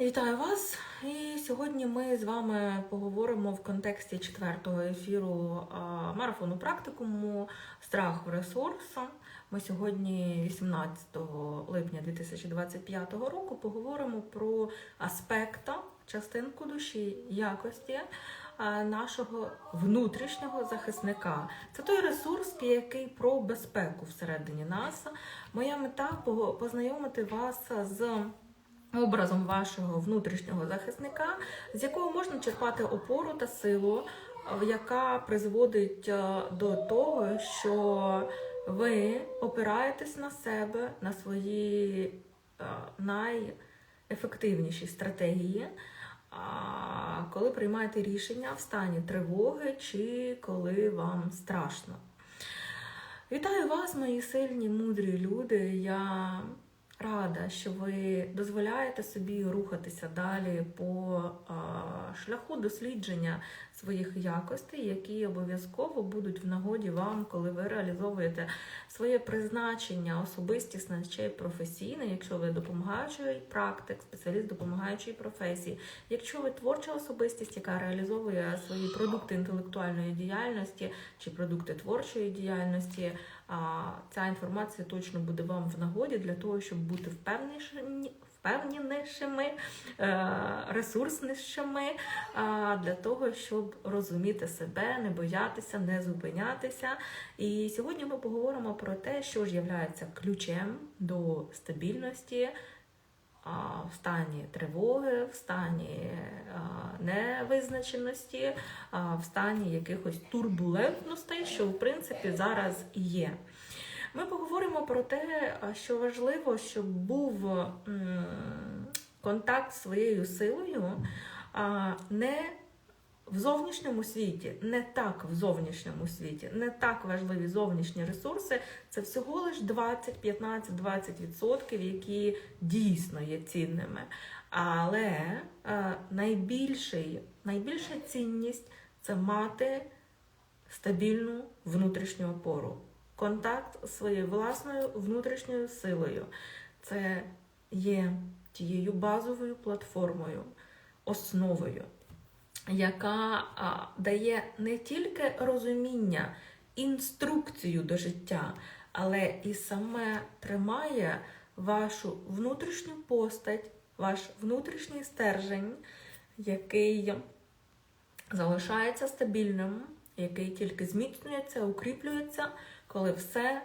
Вітаю вас! І сьогодні ми з вами поговоримо в контексті четвертого ефіру марафону практикуму Страх в ресурсу. Ми сьогодні, 18 липня 2025 року, поговоримо про аспекта, частинку душі, якості нашого внутрішнього захисника. Це той ресурс, який про безпеку всередині нас. Моя мета познайомити вас з образом вашого внутрішнього захисника, з якого можна черпати опору та силу, е, яка призводить е, до того, що ви опираєтесь на себе, на свої е, найефективніші стратегії, коли приймаєте рішення в стані тривоги чи коли вам страшно. Вітаю вас, мої сильні, мудрі люди. Я рада, що ви дозволяєте собі рухатися далі по шляху дослідження своїх якостей, які обов'язково будуть в нагоді вам, коли ви реалізовуєте своє призначення особистісне чи професійне, якщо ви допомагаючий практик, спеціаліст допомагаючої професії, якщо ви творча особистість, яка реалізовує свої продукти інтелектуальної діяльності чи продукти творчої діяльності, а ця інформація точно буде вам в нагоді для того, щоб бути впевненішими, впевненішими, е, ресурснішими, е, для того, щоб розуміти себе, не боятися, не зупинятися. І сьогодні ми поговоримо про те, що ж є ключем до стабільності. В стані тривоги, в стані невизначеності, в стані якихось турбулентностей, що в принципі зараз є. Ми поговоримо про те, що важливо, щоб був контакт з своєю силою не в зовнішньому світі, не так в зовнішньому світі, не так важливі зовнішні ресурси. Це всього лиш 20, 15, 20%, які дійсно є цінними. Але е, найбільший, найбільша цінність це мати стабільну внутрішню опору, контакт з своєю власною внутрішньою силою. Це є тією базовою платформою, основою, яка дає не тільки розуміння, інструкцію до життя, але і саме тримає вашу внутрішню постать, ваш внутрішній стержень, який залишається стабільним, який тільки зміцнюється, укріплюється, коли все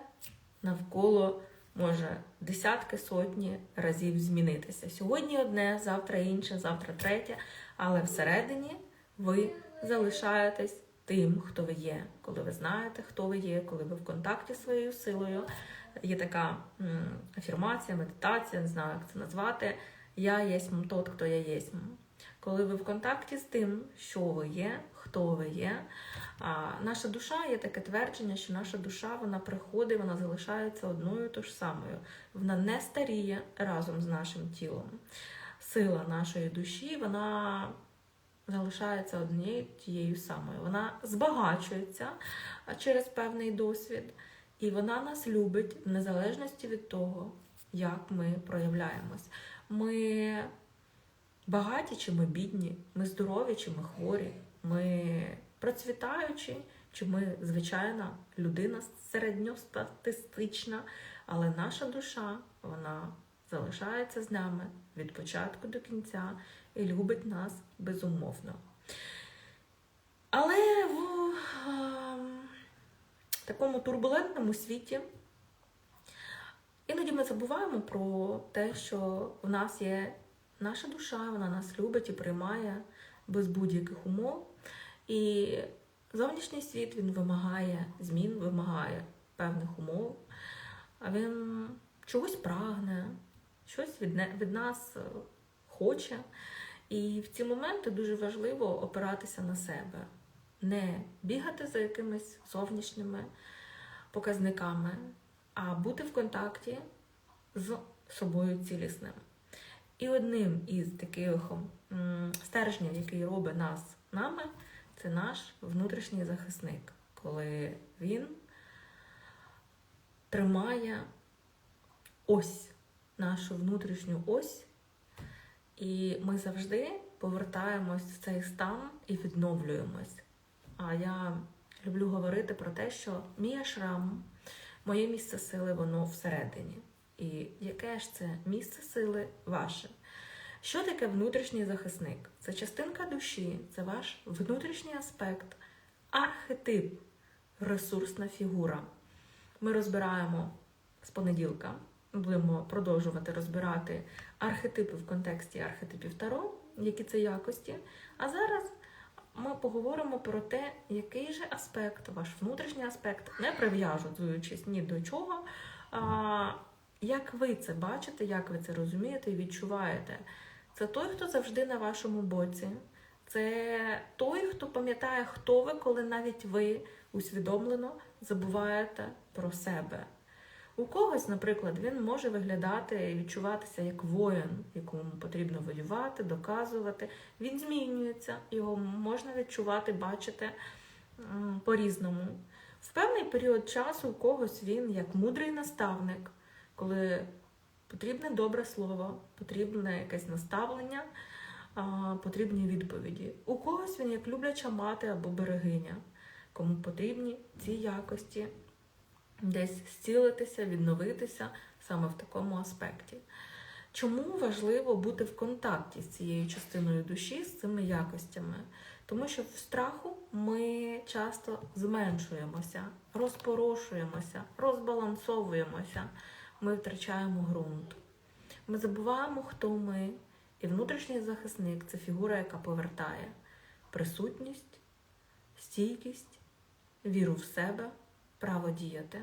навколо може десятки сотні разів змінитися. Сьогодні одне, завтра інше, завтра третє, але всередині ви залишаєтесь тим, хто ви є, коли ви знаєте, хто ви є, коли ви в контакті зі своєю силою. Є така афірмація, медитація, не знаю, як це назвати. Я єсмь тот, хто я єсмь. Коли ви в контакті з тим, що ви є, хто. А наша душа є таке твердження, що наша душа вона приходить, вона залишається одною то ж самою. Вона не старіє разом з нашим тілом. Сила нашої душі, вона залишається однією тією самою. Вона збагачується через певний досвід, і вона нас любить в незалежності від того, як ми проявляємось. Ми багаті чи ми бідні, ми здорові чи ми хворі, ми процвітаючі, чи ми звичайна людина середньостатистична, але наша душа, вона залишається з нами від початку до кінця і любить нас безумовно. Але в ем, такому турбулентному світі іноді ми забуваємо про те, що в нас є наша душа, вона нас любить і приймає без будь-яких умов. І зовнішній світ він вимагає змін, вимагає певних умов, а він чогось прагне, щось від, не- від нас е, хоче. І в ці моменти дуже важливо опиратися на себе, не бігати за якимись зовнішніми показниками, а бути в контакті з собою цілісним. І одним із таких стержнів, який робить нас нами, це наш внутрішній захисник, коли він тримає ось нашу внутрішню ось І ми завжди повертаємось в цей стан і відновлюємось. А я люблю говорити про те, що мій ашрам, моє місце сили, воно всередині. І яке ж це місце сили ваше? Що таке внутрішній захисник? Це частинка душі, це ваш внутрішній аспект, архетип, ресурсна фігура. Ми розбираємо з понеділка, будемо продовжувати розбирати архетипи в контексті архетипів Таро, які це якості. А зараз ми поговоримо про те, який же аспект, ваш внутрішній аспект, не прив'яжуючись ні до чого. Як ви це бачите, як ви це розумієте і відчуваєте? Це той, хто завжди на вашому боці. Це той, хто пам'ятає, хто ви, коли навіть ви усвідомлено забуваєте про себе. У когось, наприклад, він може виглядати і відчуватися як воїн, якому потрібно воювати, доказувати. Він змінюється, його можна відчувати, бачити по-різному. В певний період часу у когось він як мудрий наставник, коли потрібне добре слово, потрібне якесь наставлення, потрібні відповіді. У когось він як любляча мати або берегиня, кому потрібні ці якості десь зцілитися, відновитися саме в такому аспекті. Чому важливо бути в контакті з цією частиною душі, з цими якостями? Тому що в страху ми часто зменшуємося, розпорошуємося, розбалансовуємося, ми втрачаємо ґрунт. Ми забуваємо, хто ми, і внутрішній захисник це фігура, яка повертає присутність, стійкість, віру в себе, право діяти.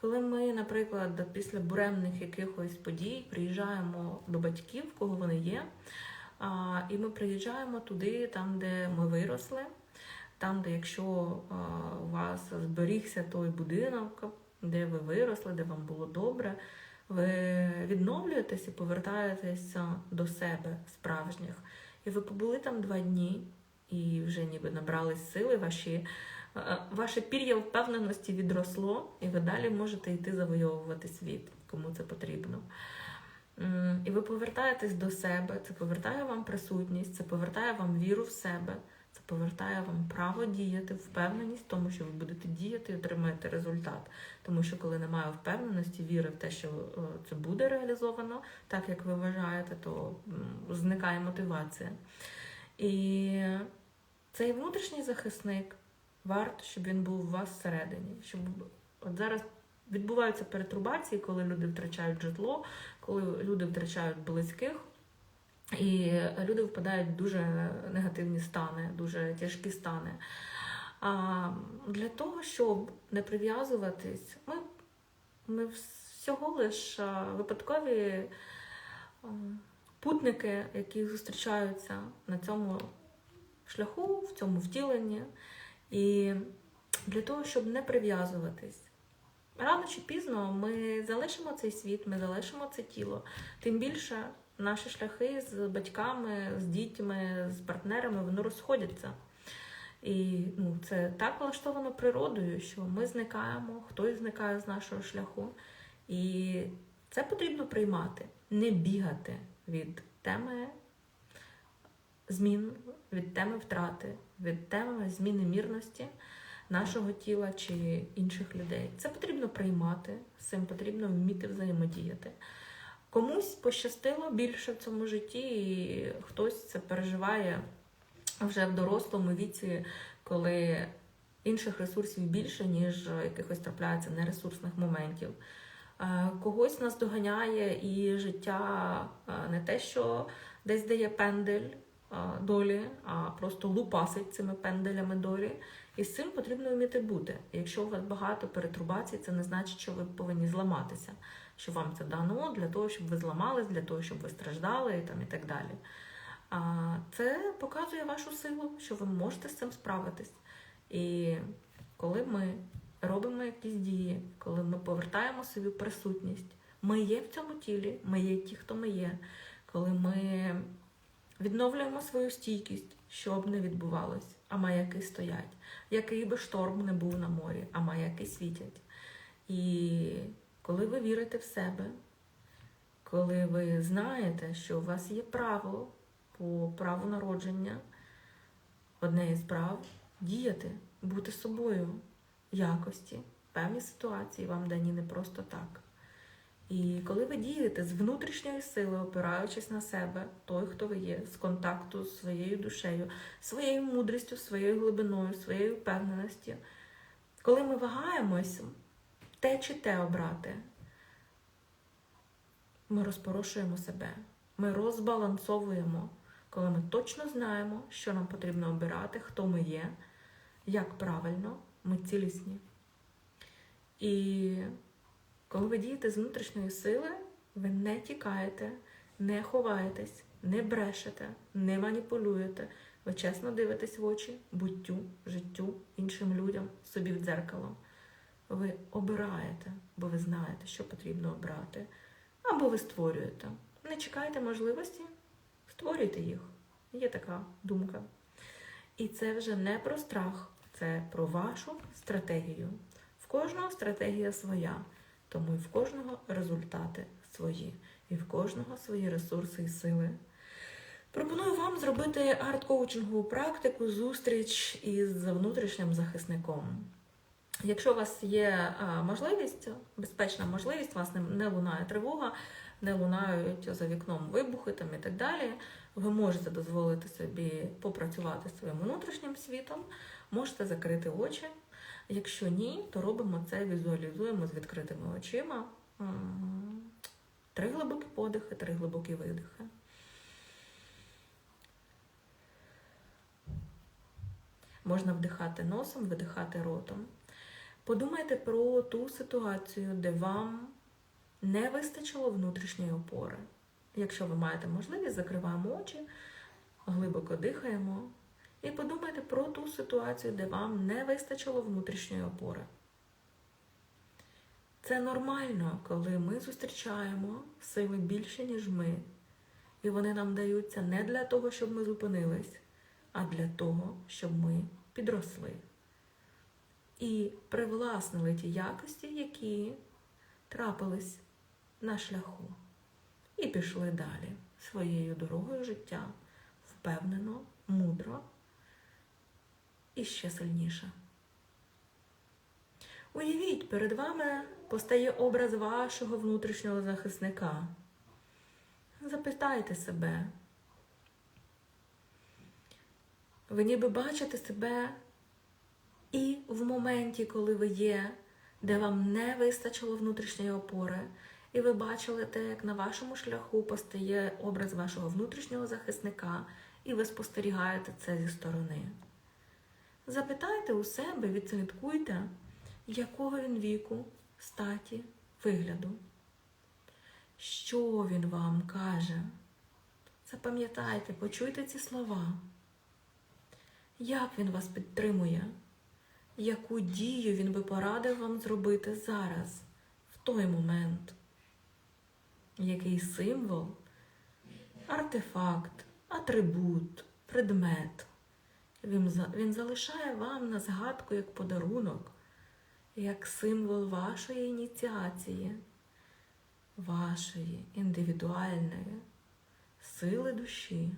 Коли ми, наприклад, після буремних якихось подій приїжджаємо до батьків, кого вони є, і ми приїжджаємо туди, там, де ми виросли, там, де якщо у вас зберігся той будинок, де ви виросли, де вам було добре, ви відновлюєтесь і повертаєтеся до себе справжніх. І ви побули там два дні, і вже ніби набрались сили, ваші, е, ваше пір'я впевненості відросло, і ви далі можете йти завойовувати світ, кому це потрібно. І ви повертаєтесь до себе, це повертає вам присутність, це повертає вам віру в себе, це повертає вам право діяти, впевненість в тому, що ви будете діяти і отримаєте результат. Тому що коли немає впевненості, віри в те, що е, це буде реалізовано, так як ви вважаєте, то зникає мотивація. І цей внутрішній захисник варто, щоб він був у вас всередині. Щоб от зараз відбуваються перетрубації, коли люди втрачають житло, коли люди втрачають близьких. І люди впадають в дуже негативні стани, дуже тяжкі стани. А для того, щоб не прив'язуватись, ми, ми всього лиш випадкові путники, які зустрічаються на цьому шляху, в цьому втіленні. І для того, щоб не прив'язуватись. Рано чи пізно ми залишимо цей світ, ми залишимо це тіло. Тим більше наші шляхи з батьками, з дітьми, з партнерами вони розходяться. І ну, це так влаштовано природою, що ми зникаємо, хтось зникає з нашого шляху. І це потрібно приймати, не бігати від теми змін, від теми втрати, від теми зміни мірності нашого тіла чи інших людей. Це потрібно приймати, з цим потрібно вміти взаємодіяти. Комусь пощастило більше в цьому житті, і хтось це переживає вже в дорослому віці, коли інших ресурсів більше, ніж якихось трапляється нересурсних моментів. Е, Когось нас доганяє і життя е, не те, що десь дає пендель е, долі, а просто лупасить цими пенделями долі. І з цим потрібно вміти бути. Якщо у вас багато перетрубацій, це не значить, що ви повинні зламатися, що вам це дано для того, щоб ви зламались, для того, щоб ви страждали і там і так далі. А це показує вашу силу, що ви можете з цим справитись. І коли ми робимо якісь дії, коли ми повертаємо свою присутність, ми є в цьому тілі, ми є ті, хто ми є, коли ми відновлюємо свою стійкість, що б не відбувалось, а маяки стоять. Який би шторм не був на морі, а маяки світять. І коли ви вірите в себе, коли ви знаєте, що у вас є право по праву народження, одне із прав діяти, бути собою якості, певні ситуації вам дані не просто так. І коли ви дієте з внутрішньої сили, опираючись на себе, той, хто ви є, з контакту з своєю душею, своєю мудрістю, своєю глибиною, своєю впевненістю, коли ми вагаємось те чи те обрати, ми розпорошуємо себе, ми розбалансовуємо, коли ми точно знаємо, що нам потрібно обирати, хто ми є, як правильно, ми цілісні. І коли ви дієте з внутрішньої сили, ви не тікаєте, не ховаєтесь, не брешете, не маніпулюєте. Ви чесно дивитесь в очі буттю, життю, іншим людям, собі в дзеркало. Ви обираєте, бо ви знаєте, що потрібно обрати. Або ви створюєте. Не чекайте можливості, створюйте їх. Є така думка. І це вже не про страх, це про вашу стратегію. В кожного стратегія своя, тому і в кожного результати свої, і в кожного свої ресурси і сили. Пропоную вам зробити арт-коучингову практику, зустріч із внутрішнім захисником. Якщо у вас є можливість, безпечна можливість, у вас не, лунає тривога, не лунають за вікном вибухи там і так далі, ви можете дозволити собі попрацювати своїм внутрішнім світом, можете закрити очі. Якщо ні, то робимо це, візуалізуємо з відкритими очима. Три глибокі подихи, три глибокі видихи. Можна вдихати носом, видихати ротом. Подумайте про ту ситуацію, де вам не вистачило внутрішньої опори. Якщо ви маєте можливість, закриваємо очі, глибоко дихаємо. І подумайте про ту ситуацію, де вам не вистачило внутрішньої опори. Це нормально, коли ми зустрічаємо сили більше, ніж ми. І вони нам даються не для того, щоб ми зупинились, а для того, щоб ми підросли. І привласнили ті якості, які трапились на шляху. І пішли далі своєю дорогою життя впевнено, мудро і ще сильніше. Уявіть, перед вами постає образ вашого внутрішнього захисника. Запитайте себе. Ви ніби бачите себе і в моменті, коли ви є, де вам не вистачило внутрішньої опори, і ви бачили те, як на вашому шляху постає образ вашого внутрішнього захисника, і ви спостерігаєте це зі сторони. Запитайте у себе, відслідкуйте, якого він віку, статі, вигляду. Що він вам каже? Запам'ятайте, почуйте ці слова. Як він вас підтримує? Яку дію він би порадив вам зробити зараз, в той момент? Який символ, артефакт, атрибут, предмет? Він, залишає вам на згадку як подарунок, як символ вашої ініціації, вашої індивідуальної сили душі.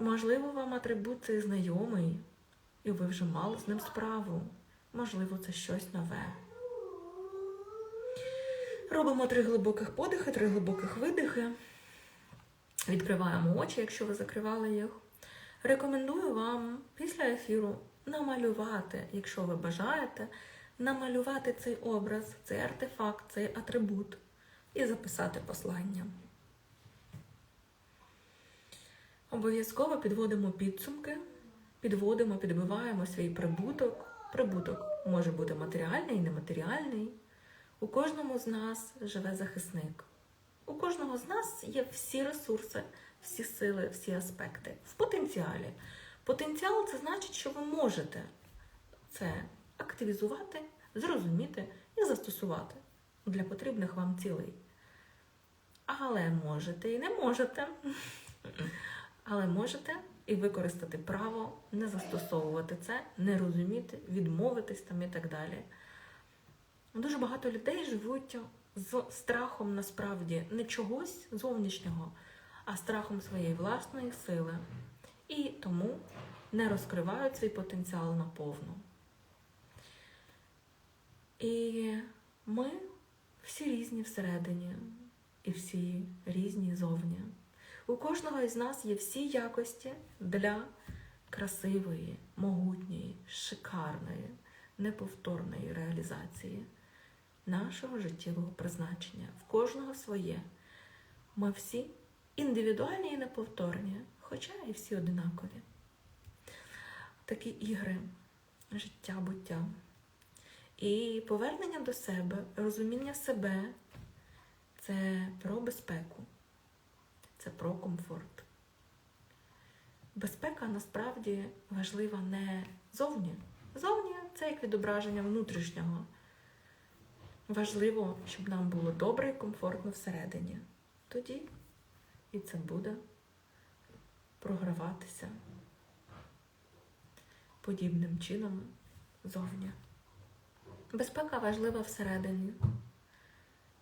Можливо, вам атрибут знайомий, і ви вже мали з ним справу. Можливо, це щось нове. Робимо три глибоких подихи, три глибоких видихи. Відкриваємо очі, якщо ви закривали їх. Рекомендую вам після ефіру намалювати, якщо ви бажаєте, намалювати цей образ, цей артефакт, цей атрибут і записати послання. Обов'язково підводимо підсумки, підводимо, підбиваємо свій прибуток. Прибуток може бути матеріальний і нематеріальний. У кожному з нас живе захисник. У кожного з нас є всі ресурси, всі сили, всі аспекти в потенціалі. Потенціал це значить, що ви можете це активізувати, зрозуміти і застосувати для потрібних вам цілей. Але можете і не можете. Але можете і використати право не застосовувати це, не розуміти, відмовитись там і так далі. Дуже багато людей живуть з страхом насправді не чогось зовнішнього, а страхом своєї власної сили. І тому не розкривають свій потенціал наповну. І ми всі різні всередині, і всі різні зовні. У кожного із нас є всі якості для красивої, могутньої, шикарної, неповторної реалізації нашого життєвого призначення. В кожного своє. Ми всі індивідуальні і неповторні, хоча і всі одинакові. Такі ігри, життя, буття. І повернення до себе, розуміння себе це про безпеку, це про комфорт. Безпека насправді важлива не зовні. Зовні це як відображення внутрішнього. Важливо, щоб нам було добре і комфортно всередині. Тоді і це буде програватися подібним чином зовні. Безпека важлива всередині.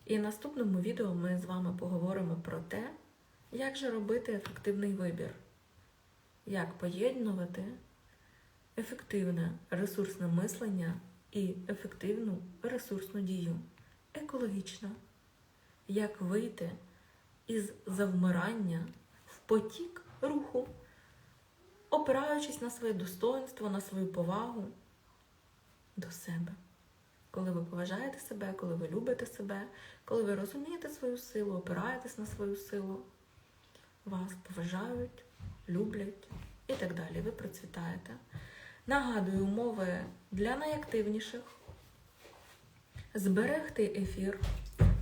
І в наступному відео ми з вами поговоримо про те, як же робити ефективний вибір, як поєднувати ефективне ресурсне мислення і ефективну ресурсну дію, екологічно, як вийти із завмирання в потік руху, опираючись на своє достоинство, на свою повагу до себе. Коли ви поважаєте себе, коли ви любите себе, коли ви розумієте свою силу, опираєтесь на свою силу, вас поважають, люблять і так далі. Ви процвітаєте. Нагадую, умови для найактивніших. Зберегти ефір.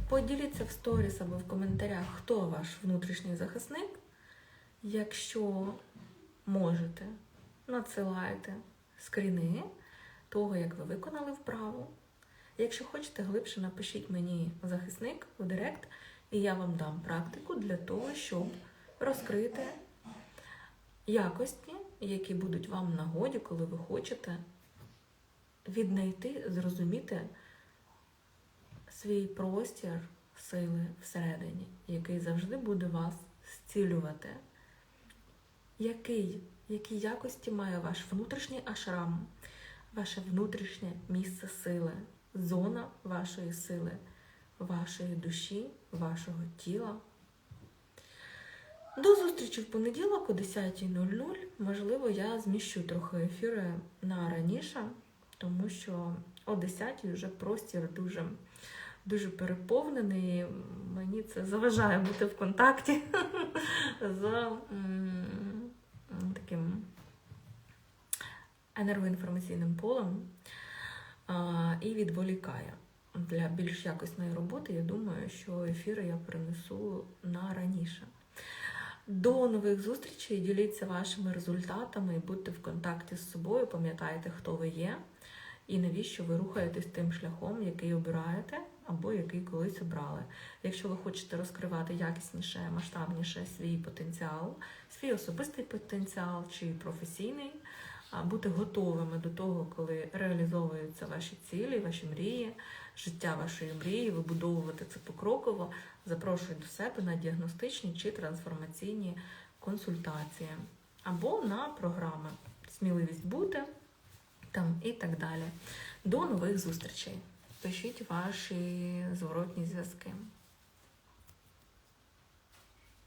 Поділіться в сторіс або в коментарях, хто ваш внутрішній захисник. Якщо можете, надсилайте скріни того, як ви виконали вправу. Якщо хочете глибше, напишіть мені захисник в директ, і я вам дам практику для того, щоб розкрити якості, які будуть вам в нагоді, коли ви хочете віднайти, зрозуміти свій простір сили всередині, який завжди буде вас зцілювати. Який, Які якості має ваш внутрішній ашрам, ваше внутрішнє місце сили, зона вашої сили, вашої душі, вашого тіла? До зустрічі в понеділок о 10.00. Можливо, я зміщу трохи ефіри на раніше, тому що о 10.00 вже простір дуже дуже переповнений. Мені це заважає бути в контакті з таким енергоінформаційним полем і відволікає. Для більш якісної роботи, я думаю, що ефіри я перенесу на раніше. До нових зустрічей, діліться вашими результатами і будьте в контакті з собою, пам'ятайте, хто ви є і навіщо ви рухаєтесь тим шляхом, який обираєте, або який колись обрали. Якщо ви хочете розкривати якісніше, масштабніше свій потенціал, свій особистий потенціал чи професійний, бути готовими до того, коли реалізовуються ваші цілі, ваші мрії, життя вашої мрії, вибудовувати це покроково, запрошую до себе на діагностичні чи трансформаційні консультації або на програми Сміливість бути там і так далі. До нових зустрічей. Пишіть ваші зворотні зв'язки.